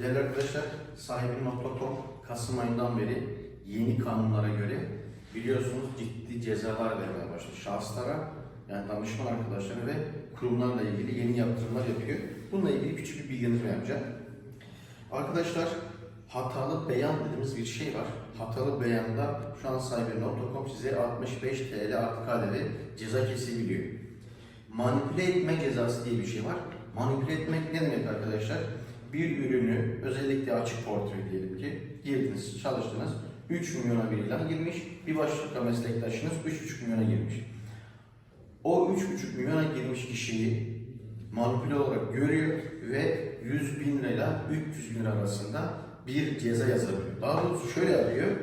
Değerli arkadaşlar, sahibi.com Kasım ayından beri yeni kanunlara göre biliyorsunuz ciddi cezalar vermeye başladı şahıslara, yani danışman arkadaşları ve kurumlarla ilgili yeni yaptırımlar yapıyor. Bununla ilgili küçük bir bilgilendirme yapacağım. Arkadaşlar, hatalı beyan dediğimiz bir şey var. Hatalı beyanda şu an sahibi.com size 65 TL artı KDV ceza kesebiliyor. Manipüle etme cezası diye bir şey var. Manipüle etmek ne demek arkadaşlar? Bir ürünü özellikle açık portföy diyelim ki girdiniz, çalıştınız. 3 milyona bir ilan girmiş. Bir başka meslektaşınız 3,5 milyona girmiş. O 3,5 milyona girmiş kişiyi manipüle olarak görüyor ve 100 bin lira 300 bin lira arasında bir ceza yazabiliyor. Daha doğrusu şöyle yapıyor.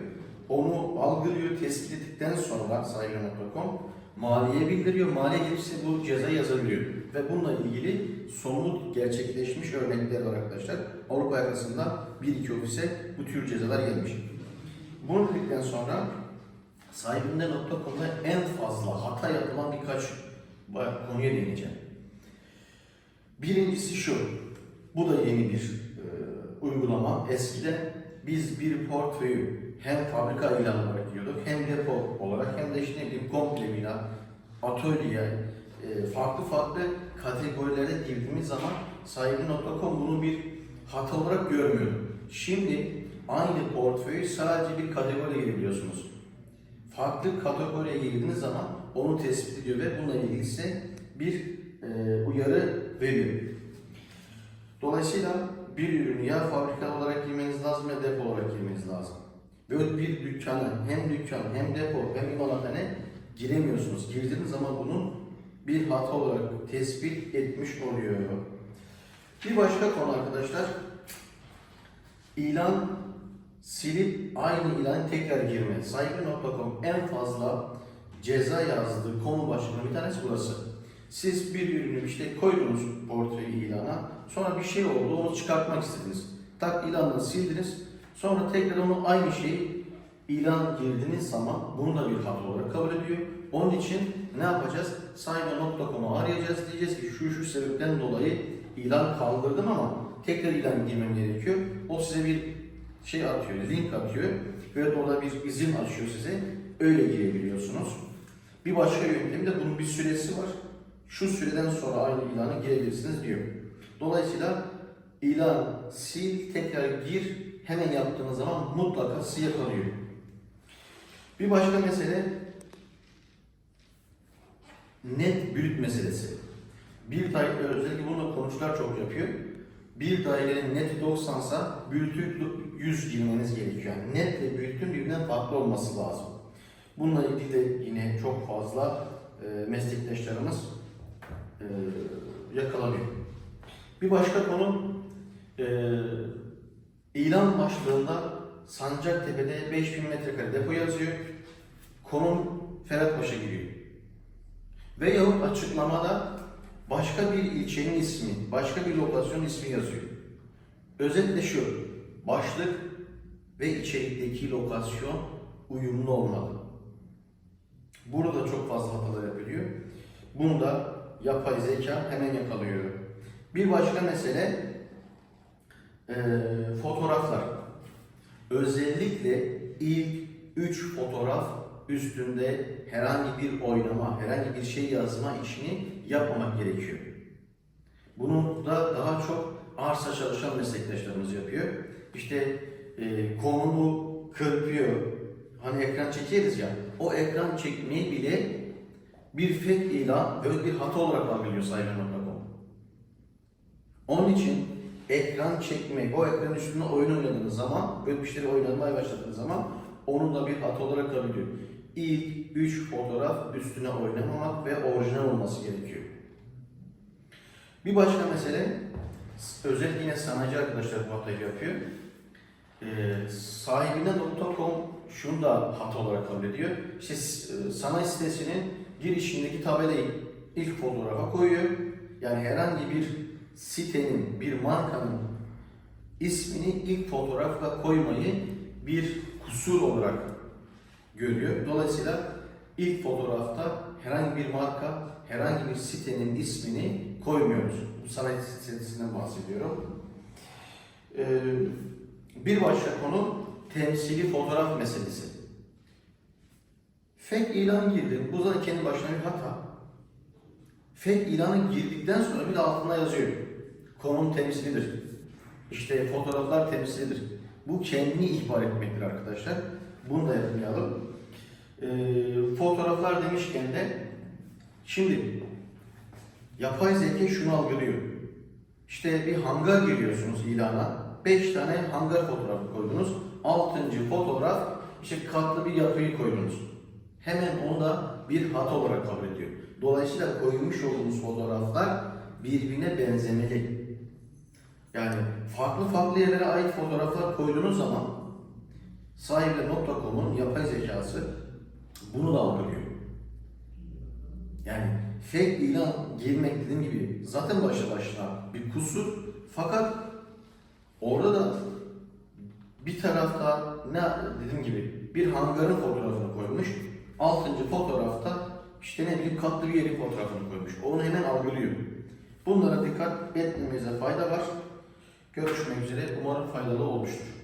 Onu algılıyor, tespit ettikten sonra sahibi.com maliye bildiriyor. Maliye gelirse bu ceza yazabiliyor. Ve bununla ilgili somut gerçekleşmiş örnekler var arkadaşlar. Avrupa yakasında bir iki ofise bu tür cezalar gelmiş. Bunu dedikten sonra sahibinde.com'da en fazla hata yapılan birkaç konuya değineceğim. Birincisi şu, bu da yeni bir e, uygulama. Eskiden biz bir portföyü hem fabrika ilanı olarak giriyorduk, hem depo olarak hem de işte ne bileyim komple ilan, atölye, e, farklı farklı kategorilerde girdiğimiz zaman sahibi.com bunu bir hata olarak görmüyordu. Şimdi aynı portföyü sadece bir kategoriye girebiliyorsunuz. Farklı kategoriye girdiğiniz zaman onu tespit ediyor ve bununla ilgili size bir e, uyarı veriyor. Dolayısıyla bir ürünü ya fabrika olarak girmeniz lazım ya depo olarak girmeniz lazım. Böyle bir dükkana hem dükkan hem depo hem imalathane giremiyorsunuz. Girdiğiniz zaman bunun bir hata olarak tespit etmiş oluyor. Bir başka konu arkadaşlar, ilan silip aynı ilan tekrar girme. Sahibi.com en fazla ceza yazdığı konu başlığının bir tanesi burası. Siz bir ürünü işte koydunuz portföy ilana, sonra bir şey oldu, onu çıkartmak istediniz. Tak ilanını sildiniz, sonra tekrar onu aynı şeyi ilan girdiğiniz zaman bunu da bir hata olarak kabul ediyor. Onun için ne yapacağız? Sahibi.com'u arayacağız, diyeceğiz ki şu şu sebepten dolayı ilan kaldırdım ama tekrar ilan girmem gerekiyor. O size bir şey atıyor, link atıyor ve orada bir izin açıyor size. Öyle girebiliyorsunuz. Bir başka yöntem de bunun bir süresi var. Şu süreden sonra aynı ilana girebilirsiniz diyor. Dolayısıyla ilan sil, tekrar gir, hemen yaptığınız zaman mutlaka sizi yakalıyor. Bir başka mesele net brüt meselesi. Bir daire, özellikle bunu komşular çok yapıyor. Bir dairenin neti 90 sa brütü 100 girmeniz gerekiyor. Yani net ve brütün birbirinden farklı olması lazım. Bununla ilgili de yine çok fazla e, meslektaşlarımız e, yakalanıyor. Bir başka konu e, ilan başlığında Sancaktepe'de 5000 metrekare depo yazıyor. Konum Ferhatpaşa giriyor. Veyahut açıklamada başka bir ilçenin ismi, başka bir lokasyon ismi yazıyor. Özetle şu, başlık ve içerikteki lokasyon uyumlu olmalı. Burada çok fazla hatalar yapılıyor. Bunu da yapay zeka hemen yakalıyor. Bir başka mesele e, fotoğraflar. Özellikle ilk 3 fotoğraf üstünde herhangi bir oynama, herhangi bir şey yazma işini yapmamak gerekiyor. Bunu da daha çok arsa çalışan meslektaşlarımız yapıyor. İşte e, konumu kırpıyor. Hani ekran çekeriz ya, o ekran çekmeyi bile bir fake ilan ve bir hata olarak algılıyor sahibi.com. Onun için ekran çekmek, o ekran üstünde oyun oynadığınız zaman, şeyleri oynamaya başladığınız zaman onun da bir hata olarak kabul ediyor. İlk 3 fotoğraf üstüne oynamamak ve orijinal olması gerekiyor. Bir başka mesele, özel yine sanayici arkadaşlar bu hatayı yapıyor. Ee, sahibine.com şunu da hata olarak kabul ediyor. İşte e, sanayi sitesinin girişindeki tabelayı ilk fotoğrafa koyuyor. Yani herhangi bir sitenin, bir markanın ismini ilk fotoğrafla koymayı bir kusur olarak görüyor. Dolayısıyla ilk fotoğrafta herhangi bir marka, herhangi bir sitenin ismini koymuyoruz. Bu sanayi sitesinden bahsediyorum. Ee, bir başka konu temsili fotoğraf meselesi. Fake ilan girdim. Bu zaten kendi başına bir hata. Fake ilanı girdikten sonra bir de altına yazıyor. Konum temsilidir. İşte fotoğraflar temsilidir. Bu kendini ihbar etmektir arkadaşlar. Bunu da yapmayalım. Ee, fotoğraflar demişken de şimdi yapay zeka şunu algılıyor. İşte bir hangar giriyorsunuz ilana. 5 tane hangar fotoğrafı koydunuz. 6. fotoğraf işte katlı bir yapıyı koydunuz. Hemen onu da bir hata olarak kabul ediyor. Dolayısıyla koymuş olduğunuz fotoğraflar birbirine benzemeli. Yani farklı farklı yerlere ait fotoğraflar koyduğunuz zaman sahibi.com'un yapay zekası bunu da algılıyor. Yani fake ilan girmek dediğim gibi zaten başlı başına bir kusur fakat orada da bir tarafta ne dediğim gibi bir hangarın fotoğrafını koymuş. Altıncı fotoğrafta işte ne bileyim katlı bir yerin fotoğrafını koymuş. Onu hemen algılıyor. Bunlara dikkat etmemize fayda var. Görüşmek üzere. Umarım faydalı olmuştur.